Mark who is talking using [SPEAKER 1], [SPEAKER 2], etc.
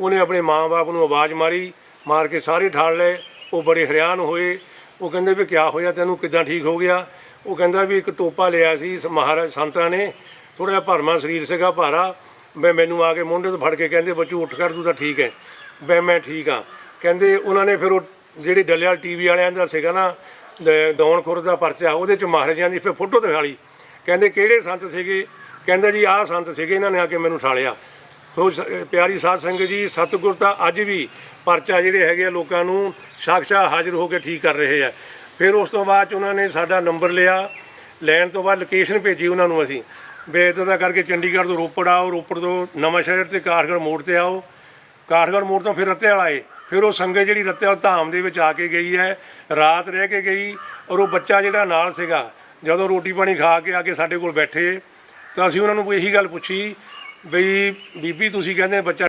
[SPEAKER 1] ਉਹਨੇ ਆਪਣੇ ਮਾਂ-ਬਾਪ ਨੂੰ ਆਵਾਜ਼ ਮਾਰੀ, ਮਾਰ ਕੇ ਸਾਰੇ ਠਾਲ ਲਏ। ਉਹ ਬੜੇ ਹੈਰਾਨ ਹੋਏ। ਉਹ ਕਹਿੰਦੇ ਵੀ ਕਿਆ ਹੋਇਆ, ਤੈਨੂੰ ਕਿੱਦਾਂ ਠੀਕ ਹੋ ਗਿਆ? ਉਹ ਕਹਿੰਦਾ ਵੀ ਇੱਕ ਟੋਪਾ ਲਿਆ ਸੀ ਸ- ਮਹਾਰਾਜ ਸੰਤਾਂ ਨੇ। ਥੋੜਾ ਜਿਹਾ ਭਰਮਾ ਸਰੀਰ ਸੀਗਾ ਭਾਰਾ। ਮੈਂ ਮੈਨੂੰ ਆ ਕੇ ਮੁੰਡੇ ਤੋਂ ਫੜ ਕੇ ਕਹਿੰਦੇ, ਬੱਚੂ ਉੱਠ ਕਰ, ਤੂੰ ਤਾਂ ਠੀਕ ਹੈ। ਮੈਂ ਮੈਂ ਠੀਕ ਆ ਕਹਿੰਦੇ ਉਹਨਾਂ ਨੇ ਫਿਰ ਉਹ ਜਿਹੜੀ ਡੱਲੇਵਾਲ ਟੀਵੀ ਵਾਲਿਆਂ ਦਾ ਸੀਗਾ ਨਾ, ਦ- ਦੌਣ ਖੁਰ ਦਾ ਪਰਚਾ, ਉਹਦੇ ਚ ਮਹਾਰਾਜਾਂ ਦੀ ਫਿਰ ਫੋਟੋ ਦਿਖਾ ਲਈ। ਕਹਿੰਦੇ ਕਿਹੜੇ ਸੰਤ ਸੀਗੇ? ਕਹਿੰਦਾ ਜੀ ਆਹ ਸੰਤ ਸੀਗੇ, ਇਹਨਾਂ ਨੇ ਆ ਕੇ ਮੈਨੂੰ ਠਾਲਿਆ। ਸੋ ਸ- ਪਿਆਰੀ ਸਾਧ ਸੰਗਤ ਜੀ, ਸਤਿਗੁਰ ਤਾਂ ਅੱਜ ਵੀ ਪਰਚਾ ਜਿਹੜੇ ਹੈਗੇ ਆ ਲੋਕਾਂ ਨੂੰ ਸਾਖਸ਼ਾ ਹਾਜ਼ਰ ਹੋ ਕੇ ਠੀਕ ਕਰ ਰਹੇ ਆ। ਫਿਰ ਉਸ ਤੋਂ ਬਾਅਦ 'ਚ ਉਹਨਾਂ ਨੇ ਸਾਡਾ ਨੰਬਰ ਲਿਆ, ਲੈਣ ਤੋਂ ਬਾਅਦ ਲੋਕੇਸ਼ਨ ਭੇਜੀ ਉਹਨਾਂ ਨੂੰ ਅਸੀਂ। ਵੀ ਦਾ ਕਰਕੇ ਚੰਡੀਗੜ੍ਹ ਤੋਂ ਰੋਪੜ ਆਓ, ਰੋਪੜ ਤੋਂ ਨਵਾਂ ਸ਼ਹਿਰ ਤੇ ਕਾਠਗੜ੍ਹ ਮੋੜ ਤੇ ਆਓ। ਕਾਠਗੜ੍ਹ ਮੋੜ ਤੋਂ ਫਿਰ ਰੱਤੇਵਾਲ ਆਏ। ਫਿਰ ਉਹ ਸੰਗਤ ਜਿਹੜੀ ਰੱਤੇਵਾਲ ਧਾਮ ਦੇ ਵਿੱਚ ਆ ਕੇ ਗਈ ਹੈ, ਰਾਤ ਰਹਿ ਕੇ ਗਈ ਔਰ ਉਹ ਬੱਚਾ ਜਿਹੜਾ ਨਾਲ ਸੀਗਾ, ਜਦੋਂ ਰੋਟੀ ਪਾਣੀ ਖਾ ਕੇ ਆ ਕੇ ਸਾਡੇ ਕੋਲ ਬੈਠੇ, ਤਾਂ ਅਸੀਂ ਉਹਨਾਂ ਨੂੰ ਇਹੀ ਗੱਲ ਪੁੱਛੀ ਬਈ ਬੀਬੀ ਤੁਸੀਂ ਕਹਿੰਦੇ ਬੱਚਾ